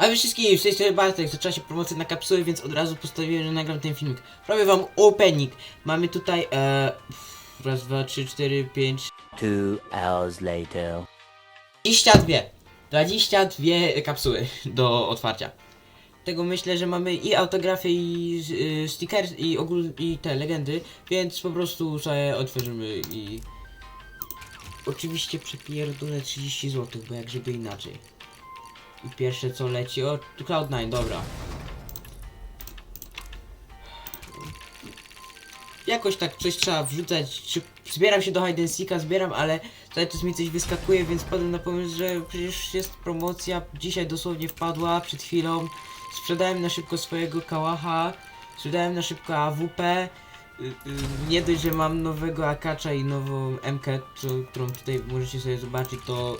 A wy wszystkim, z tej strony Bartek, zaczęła się promocja na kapsuły, więc od razu postanowiłem, że nagram ten filmik. Robię wam opening. Mamy tutaj, e, raz, dwa, trzy, cztery, pięć, Two hours later. 22. 22 kapsuły do otwarcia. Tego myślę, że mamy i autografy, i y, stickers, i ogól, i te legendy, więc po prostu sobie otworzymy i... Oczywiście przepierdolę 30 zł, bo jak żeby inaczej. I pierwsze co leci, o Cloud9, dobra. Jakoś tak coś trzeba wrzucać, czy zbieram się do hide seeka, zbieram, ale cały czas mi coś wyskakuje, więc padłem na pomysł, że przecież jest promocja, dzisiaj dosłownie wpadła, przed chwilą. Sprzedałem na szybko swojego kałacha, sprzedałem na szybko AWP. Y, y, Nie dość, że mam nowego akacza i nową MK, którą tutaj możecie sobie zobaczyć, to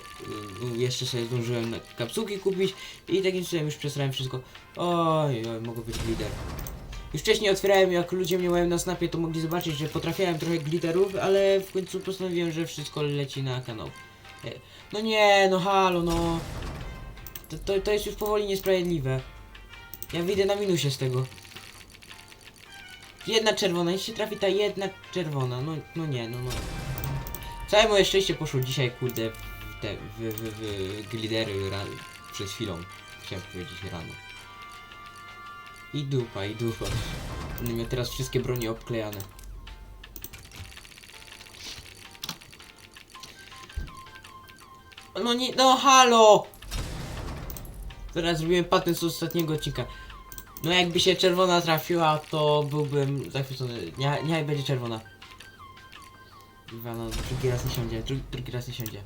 y, jeszcze sobie zdążyłem kapsułki kupić i takim cudem już przesrałem wszystko. Oj, oj, mogę być lider. Już wcześniej otwierałem, jak ludzie mnie mają na snapie, to mogli zobaczyć, że potrafiałem trochę glitterów, ale w końcu postanowiłem, że wszystko leci na kanał. E, No nie, no halo, no. To, to, to jest już powoli niesprawiedliwe. Ja wyjdę na minusie z tego. Jedna czerwona, jeśli trafi ta jedna czerwona, no, no nie, no no. Całe moje szczęście poszło dzisiaj, kurde, w te, w, w, w glidery ra, przed chwilą. Chciałem powiedzieć rano. I dupa, i dupa. Będę miał teraz wszystkie broni obklejane. No nie, no halo! Teraz zrobiłem patent z ostatniego odcinka. No jakby się czerwona trafiła, to byłbym zachwycony. Nie, niechaj będzie czerwona. No drugi raz nie siądzie, drugi, drugi raz nie siądzie.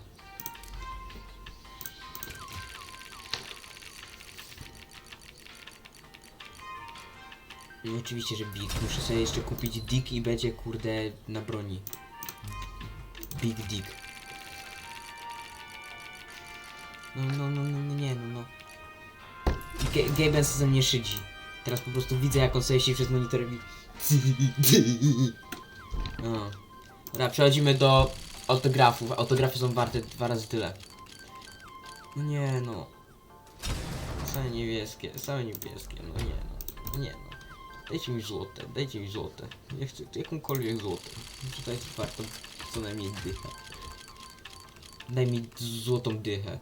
I oczywiście, że Big. Muszę sobie jeszcze kupić Dick i będzie kurde na broni. Big Dick. No, no, no, no, no nie, no, no. Gaben ze mnie szydzi. Teraz po prostu widzę, jak on sobie się przez monitor. No. Dobra, przechodzimy do autografów. Autografy są warte dwa razy tyle. No nie, no. Same niebieskie, same niebieskie, no nie, no. No nie, no. Dajcie mi złote, dajcie mi złote. Nie chcę jakąkolwiek złote. Tutaj jest warto co najmniej dychę. Daj mi złotą dychę.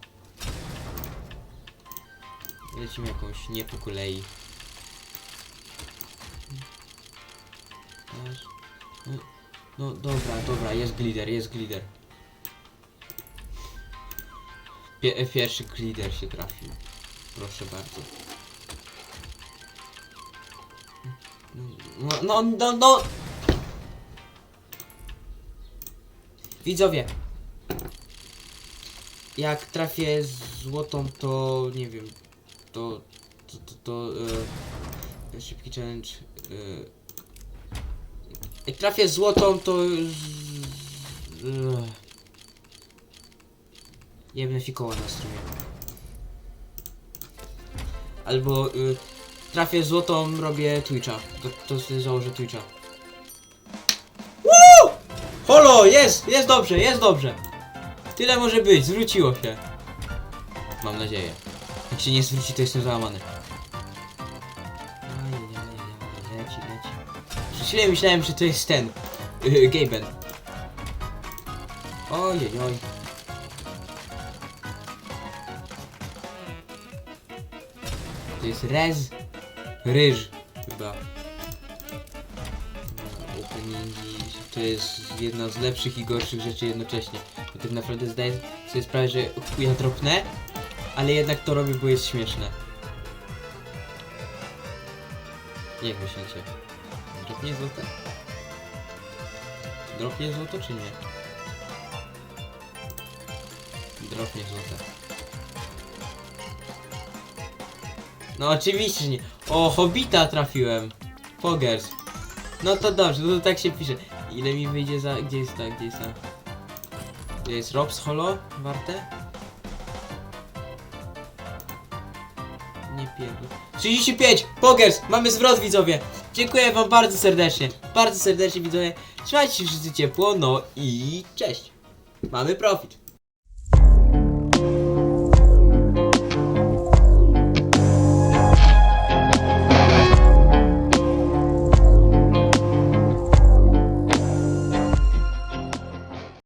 Lecimy jakąś nie po kolei. No, no dobra, dobra, jest glider, jest glider. Pie pierwszy glider się trafił. Proszę bardzo. No, no, no, no! Widzowie! Jak trafię złotą, to nie wiem, to, to, to, to e, szybki challenge. E, jak trafię złotą, to jebnę fikoła na strumie. Albo e, trafię złotą, robię Twitcha. To, to sobie założę Twitcha. Woo! Holo, jest, jest dobrze, jest dobrze. Tyle może być, zwróciło się. Mam nadzieję. Jak się nie zwróci, to jestem załamany. Przez chwilę myślałem, że to jest ten. Yy, Gaben. Ojej, oj. To jest Rez. Ryż. Chyba. To jest jedna z lepszych i gorszych rzeczy jednocześnie. Bo tak naprawdę zdaję sobie sprawę, że chuja dropnę, ale jednak to robię, bo jest śmieszne. Jak myślicie? Dropnie złote? Dropnie złoto czy nie? Dropnie złote. No oczywiście nie. O, Hobbita trafiłem. Pogers. No to dobrze, no to tak się pisze. Ile mi wyjdzie za... Gdzie jest ta, gdzie jest ta? Gdzie jest Robs Holo? Warte? Nie pierdol. 35! Pogers! Mamy zwrot widzowie! Dziękuję wam bardzo serdecznie. Bardzo serdecznie widzowie. Trzymajcie się wszyscy ciepło, no i cześć. Mamy profit.